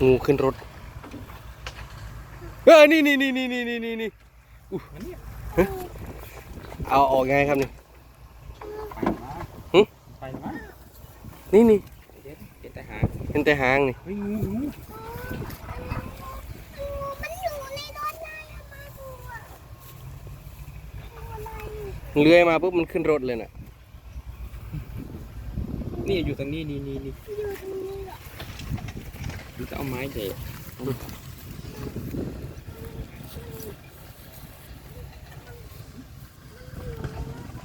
งูขึ้นรถเออนี่นี่นี่นี่นี่นี่นี่นี่อู้มันเนี่ยเอาออกยังไงครับนี่ไปมาหึไปมานี่นี่เด็ดเด็ดแต่หางเห็นแต่หางนี่เฮ้ยงูงูมันอยู่ในรถได้อะมาดูอะอะไรเลื้อยมาปุ๊บมันขึ้นรถเลยน่ะนี่อยู่ตรงนี้นี่นี่นี่ อยู่ตรงนี้เหรอ มันจะเอาไม้เด็ด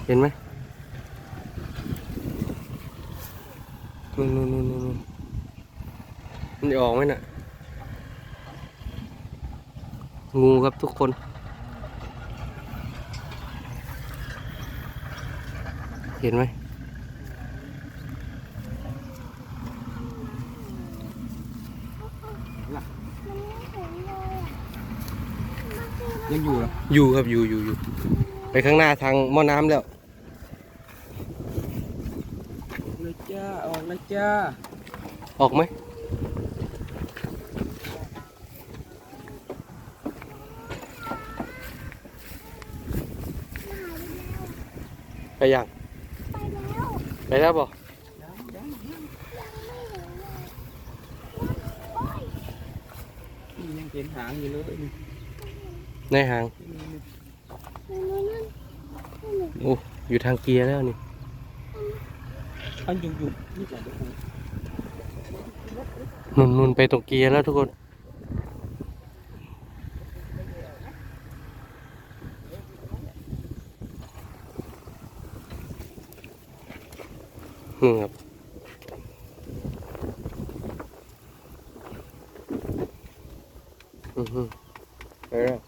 เห็นไหมนู่นนู่นนู่นนู่นมันจะออกไหมน่ะ งูครับทุกคนเห็นไหม มันไม่เห็นเลยอะมันคือยังอยู่เหรออยู่ครับอยู่อยู่อยู่ไปข้างหน้าทางหม้อน้ำแล้วเลยจ้าออกเลยจ้าออกไหมไปยังไปแล้วไปแล้วบ่ยังยังยังนี่ยัง เห็นหางอยู่เลยนี่ในหางนี่นี่นั่นนั่นนั่นโอ้ อยู่ทางเกียร์แล้วนี่อันอยู่อยู่นี่ก่อนเดี๋ยวผมนุ่นนุ่นไปตรงเกียร์แล้วทุกคน นี่ครับ อือฮึไปแล้ว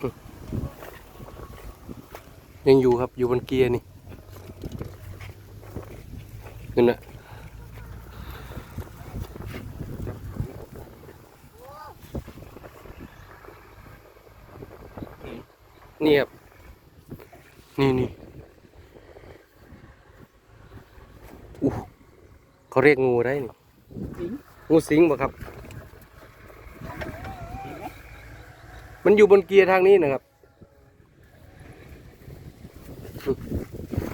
อืมยังอยู่ครับอยู่บนเกียร์นี่นั่นนะนี่ครับนี่นี่ เขาเรียกงูได้นี่สิงงูสิงบ่ครับ มันอยู่บนเกียร์ทางนี้นะครับ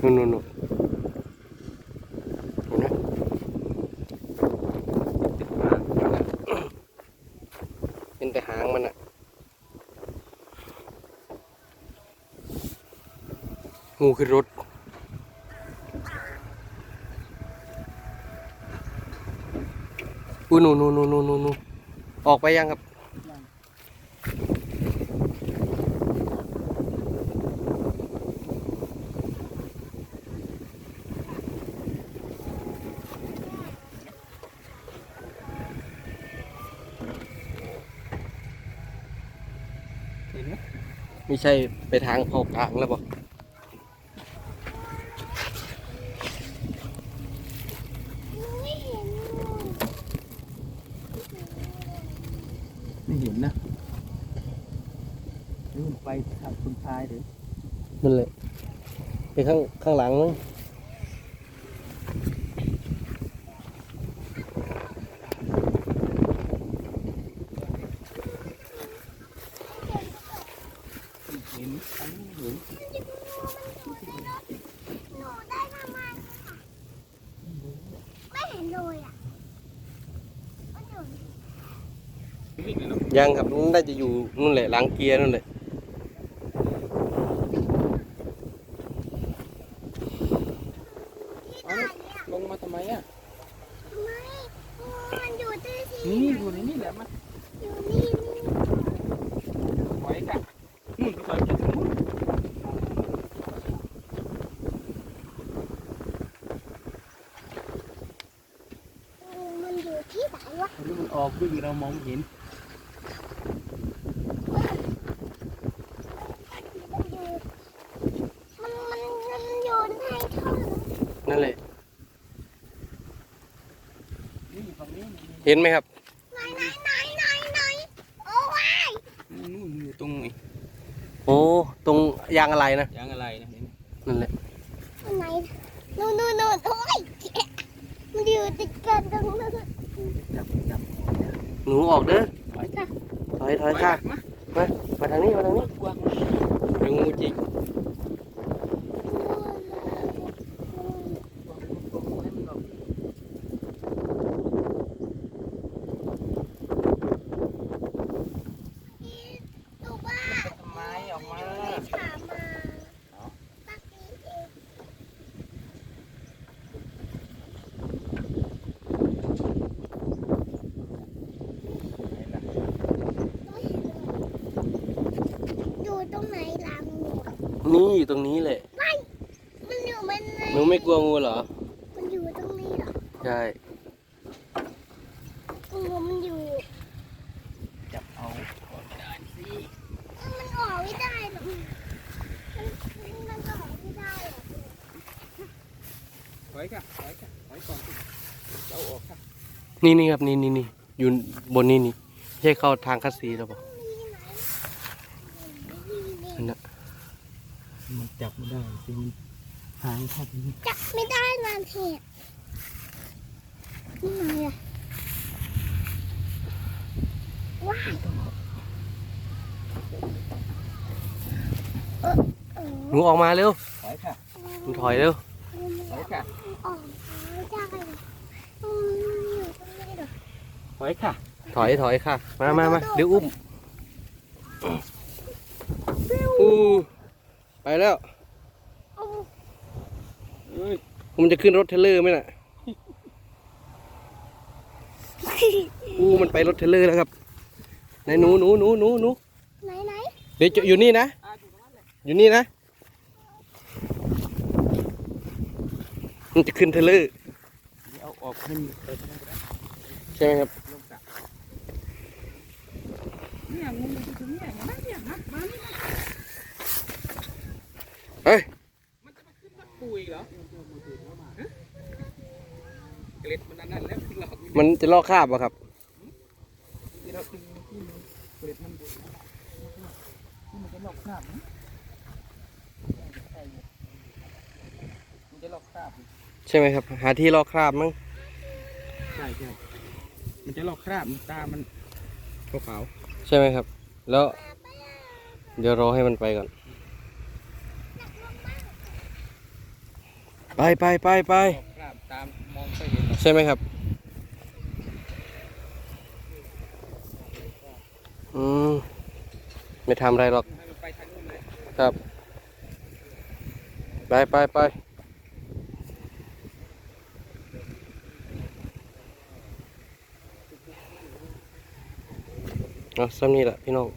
นู่นนู่นนู่นเห็นไหมเห็นแต่หางมันอะงูขึ้นรถ อุ้ยนู่นนู่นนู่นนู่นนู่นออกไปยังครับเห็นไหมไม่ใช่ไปทางออกกลางแล้วบอก ไม่เห็นเลย ไม่ เห็นนะนู่นไปทางคุณชายเดี๋ยวนั่นแหละไปข้างข้างหลังมั้งเห็นอันนี้เห็นหนูได้ประมาณค่ะไม่เห็นเลยอะมันอ ยู่วิ่งเลยเนาะยังครับน่าจะอยู่นู่นแหละหลังเกียร์นู่นแหละที่ตายเนี่ยลงมาทำไมอะทำไมงูมันอยู่ที่ที่นี่อยู่ในนี่แหละมันอยู่นี่นี่ถอยกันนู่นไปถอยไปทางนู้นงูมันอยู่ที่ไหนวะหรือมันออกวิ่งเรามองไม่เห็นมันอยู่มันมันมันอยู่ในท่อ นั่นแหละ นี่ฝั่งนี้นี่ เห็นไหมครับไหนไหนไหนไหนไหนโอ้ยนู่นอยู่ตรงไหนโอ้ตรงยางอะไรนะยางอะไรนะเห็นไหมนั่นแหละมันไหนนู่นนู่นนู่นโอ้ยมันอยู่ติดกันตรงนั้นจับจับหนูออกเด้อถอยค่ะถอยถอยค่ะมามามาทางนี้มาทางนี้กวางเดี๋ยวงูจิก ให้มันออก ดูว่า ทำไมออกมา ไม่ถามมาตักนี้เอง ไหนล่ะ อยู่ตรงไหนหลังหนู นี่ อยู่ตรงนี้แหละมันอยู่มันไหนหนูไม่กลัวงูเหรอ มันอยู่ตรงนี้เหรอ ใช่ งูมันอยู่ จับเอาก่อนได้สิมันออกไม่ได้หรอกมันมันออกไม่ได้หรอกถอยค่ะถอยค่ะถอยก่อนสิเอาออกค่ะ นี่นี่ครับนี่นี่นี่อยู่บนนี่นี่ไม่ใช่เข้าทางคัสซีหรอเปล่ามีไหนมีนั่นน่ะ มันจับไม่ได้สิมันหางเข้าไปนี่จับไม่ได้นานเหตุนี่ไงอะว้ายเออเออหนูออกมาเร็วถอยค่ะหนูถอยเร็วถอยค่ะออกไม่ได้เลยอืมอยู่ตรงนี้เหรอถอยค่ะ ถอยถอยค่ะ มามามาเดี๋ยวอุ้มอู้ ไปแล้วเอาเอ้ยมันจะขึ้นรถเทรลเลอร์ไหมน่ะอู้มันไปรถเทรลเลอร์แล้วครับไหนหนูหนูหนูหนูหนูไหนไหนเดี๋ยวจะอยู่นี่นะอะอยู่ตรงนั้นแหละอยู่นี่นะ มันจะขึ้นเทรลเลอร์เดี๋ยวเอาออกให้มันเปิดมันก็ได้ใช่ไหมครับลงกะเนี่ยงูมันอยู่ตรงเนี้ยเห็นไหมเนี่ยมามานี่มา เฮ้ย มันจะมาขึ้นมาปุยเหรอฮะเกล็ดมันนั่นๆแล้วหลอกมันจะลอกคราบอะครับ ที่เราตีที่มันเกล็ดมันบุ๋ที่มันจะหลอกคราบนะใช่เนี่ยมันจะหลอกคราบใช่ไหมครับ หาที่ลอกคราบมั้งใช่ใช่มันจะหลอกคราบตา มันขาวใช่ไหมครับ แล้ว เดี๋ยวรอให้มันไปก่อน ไปไปไปไปๆหลอกคราบตามมองไปเห็นหรอกใช่ไหมครับ อืม ไม่ทำอะไรหรอกให้มันไปทางนู้นเลยครับ ไปไปไปเอาซ้ำนี่แหละพี่น้อง